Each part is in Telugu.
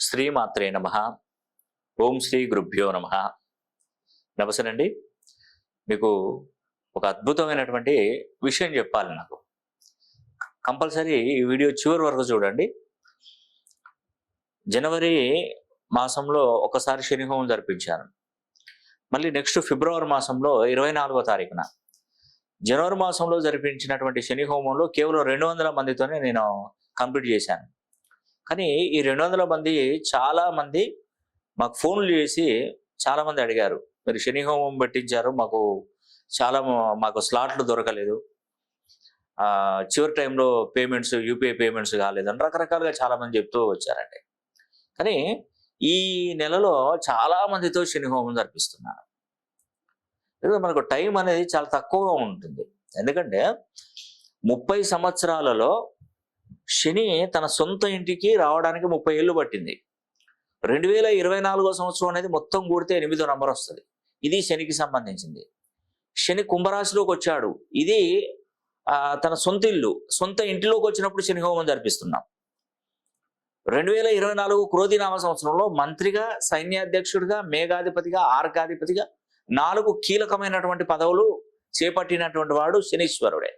శ్రీమాత్రే నమ. ఓం శ్రీ గురుభ్యో నమ. నమస్తేనండి మీకు ఒక అద్భుతమైనటువంటి విషయం చెప్పాలి నాకు. కంపల్సరీ ఈ వీడియో చివరి వరకు చూడండి. జనవరి మాసంలో ఒకసారి శనిహోమం జరిపించాను మళ్ళీ నెక్స్ట్ ఫిబ్రవరి మాసంలో ఇరవై నాలుగో తారీఖున. జనవరి మాసంలో జరిపించినటువంటి శని హోమంలో కేవలం రెండు వందల మందితోనే నేను కంప్లీట్ చేశాను. కానీ ఈ రెండు వందల మంది చాలా మంది మాకు ఫోన్లు చేసి చాలా మంది అడిగారు. మీరు శని హోమం పెట్టించారు మాకు చాలా మాకు స్లాట్లు దొరకలేదు. చివరి టైంలో పేమెంట్స్ యూపీఐ పేమెంట్స్ కాలేదని రకరకాలుగా చాలా మంది చెప్తూ వచ్చారండి. కానీ ఈ నెలలో చాలా మందితో శని హోమం జరిపిస్తున్నాను ఎందుకంటే మనకు టైం అనేది చాలా తక్కువగా ఉంటుంది. ఎందుకంటే ముప్పై సంవత్సరాలలో శని తన సొంత ఇంటికి రావడానికి ముప్పై ఏళ్ళు పట్టింది. రెండు వేల ఇరవై నాలుగో సంవత్సరం అనేది మొత్తం కూడితే ఎనిమిదో నంబర్ వస్తుంది. ఇది శనికి సంబంధించింది. శని కుంభరాశిలోకి వచ్చాడు. ఇది తన సొంత ఇల్లు. సొంత ఇంటిలోకి వచ్చినప్పుడు శని హోమం జరిపిస్తున్నాం. రెండు వేల ఇరవై నాలుగు క్రోధినామ సంవత్సరంలో మంత్రిగా సైన్యాధ్యక్షుడిగా మేఘాధిపతిగా ఆర్కాధిపతిగా నాలుగు కీలకమైనటువంటి పదవులు చేపట్టినటువంటి వాడు శనీశ్వరుడే.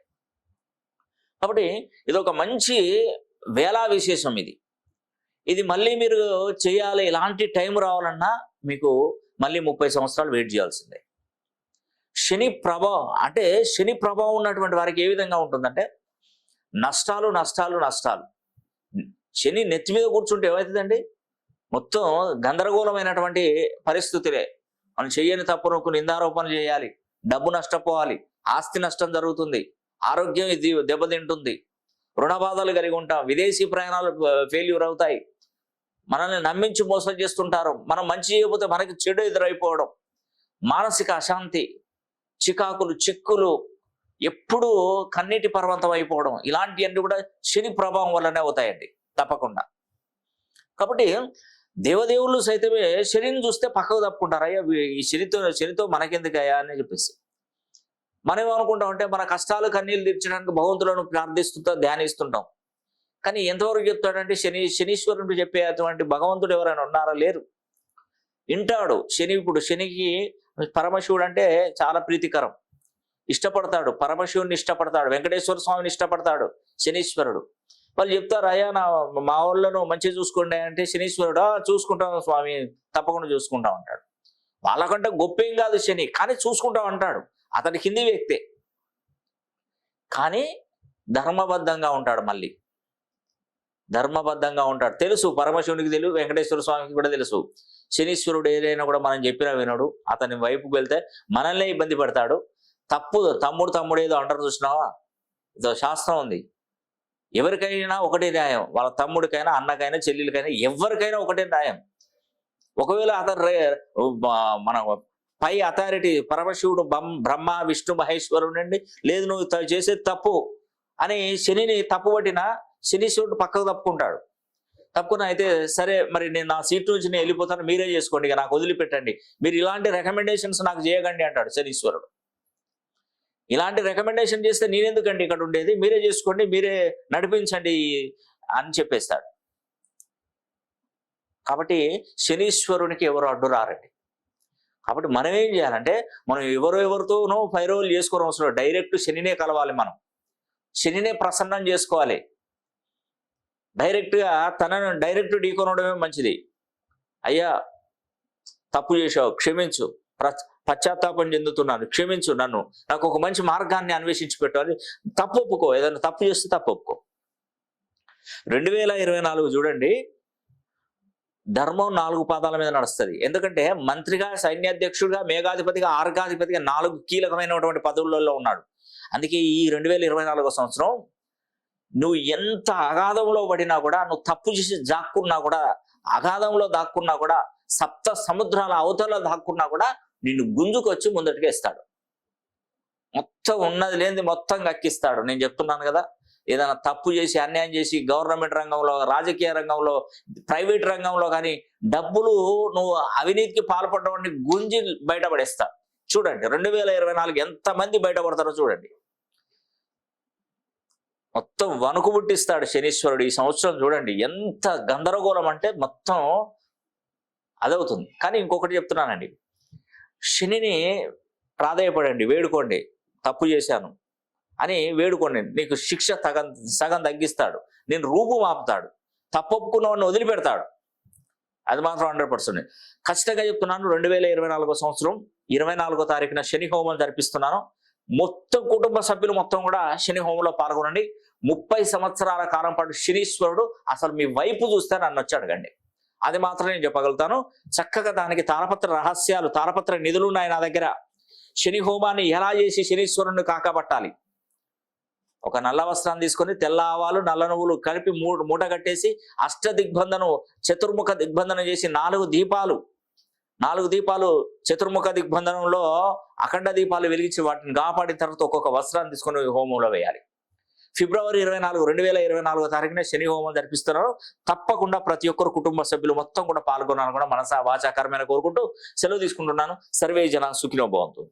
కాబట్టి ఇది ఒక మంచి వేలా విశేషం ఇది. ఇది మళ్ళీ మీరు చేయాలి ఇలాంటి టైం రావాలన్నా మీకు మళ్ళీ ముప్పై సంవత్సరాలు వెయిట్ చేయాల్సిందే. శని ప్రభావం అంటే శని ప్రభావం ఉన్నటువంటి వారికి ఏ విధంగా ఉంటుందంటే నష్టాలు నష్టాలు నష్టాలు. శని నెత్తి మీద కూర్చుంటే ఏమవుతుందండి? మొత్తం గందరగోళమైనటువంటి పరిస్థితులే. మనం చెయ్యని తప్పునకు నిందారోపణ చేయాలి. డబ్బు నష్టపోవాలి. ఆస్తి నష్టం జరుగుతుంది. ఆరోగ్యం ఇది దెబ్బతింటుంది. రుణ బాధలు కలిగి ఉంటాం. విదేశీ ప్రయాణాలు ఫెయిల్యూర్ అవుతాయి. మనల్ని నమ్మించి మోసం చేస్తుంటారు. మనం మంచి చేయకపోతే మనకి చెడు ఎదురైపోవడం. మానసిక అశాంతి చికాకులు చిక్కులు ఎప్పుడూ కన్నీటి పర్వంతం అయిపోవడం. ఇలాంటివన్నీ కూడా శని ప్రభావం వల్లనే అవుతాయండి. తప్పకుండా. కాబట్టి దేవదేవుళ్ళు సైతమే శనిని చూస్తే పక్కకు తప్పుకుంటారు. అయ్యా ఈ శనితో శనితో మనకెందుకయ్యా అని చెప్పేసి. మనం ఏమనుకుంటాం అంటే మన కష్టాలు కన్నీళ్ళు తీర్చడానికి భగవంతులను ప్రార్థిస్తుంటా ధ్యానిస్తుంటాం. కానీ ఎంతవరకు చెప్తాడంటే శని శనీశ్వరుడు చెప్పే అటువంటి భగవంతుడు ఎవరైనా ఉన్నారా? లేరు. వింటాడు. శని ఇప్పుడు శనికి పరమశివుడు అంటే చాలా ప్రీతికరం. ఇష్టపడతాడు. పరమశివుని ఇష్టపడతాడు. వెంకటేశ్వర స్వామిని ఇష్టపడతాడు శనీశ్వరుడు. వాళ్ళు చెప్తారు అయ్యా నా మా వాళ్ళను మంచిగా చూసుకోండి అంటే శనీశ్వరుడు చూసుకుంటాం స్వామి తప్పకుండా చూసుకుంటాం అంటాడు. వాళ్ళకంటే గొప్పేం కాదు శని కానీ చూసుకుంటాం అంటాడు. అతని కింది వ్యక్తే. కానీ ధర్మబద్ధంగా ఉంటాడు మళ్ళీ. ధర్మబద్ధంగా ఉంటాడు. తెలుసు పరమశివునికి తెలుసు వెంకటేశ్వర స్వామికి కూడా తెలుసు. శనీశ్వరుడు ఏదైనా కూడా మనం చెప్పినా వినడు. అతని వైపుకి వెళ్తే మనల్నే ఇబ్బంది పెడతాడు. తప్పు తమ్ముడు తమ్ముడు ఏదో అంటారు చూసినావా? ఇదో శాస్త్రం ఉంది. ఎవరికైనా ఒకటే న్యాయం. వాళ్ళ తమ్ముడికైనా అన్నకైనా చెల్లెలకైనా ఎవరికైనా ఒకటే న్యాయం. ఒకవేళ అతను మన పై అథారిటీ పరమశివుడు బం- బ్రహ్మ విష్ణు మహేశ్వరుడు అండి లేదు నువ్వు త- చేసేది తప్పు అని శనిని తప్పుపట్టిన శనీశ్వరుడు పక్కకు తప్పుకుంటాడు. తప్పుకున్న అయితే సరే మరి నేను నా సీట్ నుంచి నేను వెళ్ళిపోతాను మీరే చేసుకోండి ఇక నాకు వదిలిపెట్టండి. మీరు ఇలాంటి రికమెండేషన్స్ నాకు చేయకండి అంటాడు శనీశ్వరుడు. ఇలాంటి రికమెండేషన్ చేస్తే నేనెందుకండి ఇక్కడ ఉండేది? మీరే చేసుకోండి మీరే నడిపించండి అని చెప్పేస్తాడు. కాబట్టి శనీశ్వరునికి ఎవరు అడ్డు రారండి కాబట్టి మనం ఏం చేయాలంటే మనం ఎవరు ఎవరితోనో ఫైరోలు చేసుకోవడం అవసరం డైరెక్ట్ శనినే కలవాలి మనం. శనినే ప్రసన్నం చేసుకోవాలి. డైరెక్ట్గా తనను డైరెక్ట్ ఢీకొనడమే మంచిది. అయ్యా తప్పు చేశావు క్షమించు. పశ్చాత్తాపం చెందుతున్నాను క్షమించు నన్ను. నాకు ఒక మంచి మార్గాన్ని అన్వేషించి పెట్టాలి. తప్పు ఒప్పుకో. ఏదైనా తప్పు చేస్తే తప్పు ఒప్పుకో. రెండు వేల ఇరవై నాలుగు చూడండి. ధర్మం నాలుగు పాదాల మీద నడుస్తుంది. ఎందుకంటే మంత్రిగా సైన్యాధ్యక్షుడిగా మేఘాధిపతిగా ఆర్గాధిపతిగా నాలుగు కీలకమైనటువంటి పదవులలో ఉన్నాడు. అందుకే ఈ రెండు వేల ఇరవై నాలుగో సంవత్సరం నువ్వు ఎంత అగాధంలో పడినా కూడా నువ్వు తప్పు చేసి దాక్కున్నా కూడా అగాధంలో దాక్కున్నా కూడా సప్త సముద్రాల అవతల దాక్కున్నా కూడా నిన్ను గుంజుకొచ్చి ముందటికి ఇస్తాడు మొత్తం ఉన్నది లేనిది మొత్తం కక్కిస్తాడు. నేను చెప్తున్నాను కదా ఏదైనా తప్పు చేసి అన్యాయం చేసి గవర్నమెంట్ రంగంలో రాజకీయ రంగంలో ప్రైవేట్ రంగంలో కానీ డబ్బులు నువ్వు అవినీతికి పాల్పడడం గుంజి బయటపడేస్తా. చూడండి రెండు వేల ఇరవై నాలుగు ఎంతమంది బయటపడతారో చూడండి. మొత్తం వణుకు పుట్టిస్తాడు శనీశ్వరుడు ఈ సంవత్సరం చూడండి. ఎంత గందరగోళం అంటే మొత్తం అదవుతుంది. కానీ ఇంకొకటి చెప్తున్నానండి. శనిని ప్రాధాయపడండి వేడుకోండి. తప్పు చేశాను. అని వేడుకోండి నీకు శిక్ష సగం సగం తగ్గిస్తాడు. నేను రూపు మాపుతాడు. తప్పొప్పుకున్నవాడిని వదిలిపెడతాడు. అది మాత్రం హండ్రెడ్ పర్సెంట్ ఖచ్చితంగా చెప్తున్నాను రెండు వేల ఇరవై నాలుగో సంవత్సరం ఇరవై నాలుగో తారీఖున శని హోమం జరిపిస్తున్నాను. మొత్తం కుటుంబ సభ్యులు మొత్తం కూడా శని హోమంలో పాల్గొనండి. ముప్పై సంవత్సరాల కాలం పాటు శనీశ్వరుడు అసలు మీ వైపు చూస్తే నన్ను వచ్చి అడగండి. అది మాత్రం నేను చెప్పగలుగుతాను. చక్కగా దానికి తారపత్ర రహస్యాలు తారపత్ర నిధులు ఉన్నాయి నా దగ్గర. శని హోమాన్ని ఎలా చేసి శనీశ్వరుణ్ణి కాకపట్టాలి? ఒక నల్ల వస్త్రాన్ని తీసుకొని తెల్ల ఆవాలు నల్ల నువ్వులు కలిపి మూడు మూట కట్టేసి అష్ట దిగ్బంధనం చతుర్ముఖ దిగ్బంధనం చేసి నాలుగు దీపాలు నాలుగు దీపాలు చతుర్ముఖ దిగ్బంధనంలో అఖండ దీపాలు వెలిగించి వాటిని కాపాడిన తర్వాత ఒక్కొక్క వస్త్రాన్ని తీసుకొని హోమంలో వేయాలి. ఫిబ్రవరి ఇరవై నాలుగు రెండు వేల ఇరవై నాలుగో తారీఖున శని హోమం జరిపిస్తున్నారు. తప్పకుండా ప్రతి ఒక్కరు కుటుంబ సభ్యులు మొత్తం కూడా పాల్గొనాలని కూడా మనసా వాచాకరమైన కోరుకుంటూ సెలవు తీసుకుంటున్నాను. సర్వే జన సుఖినో బాగుంటుంది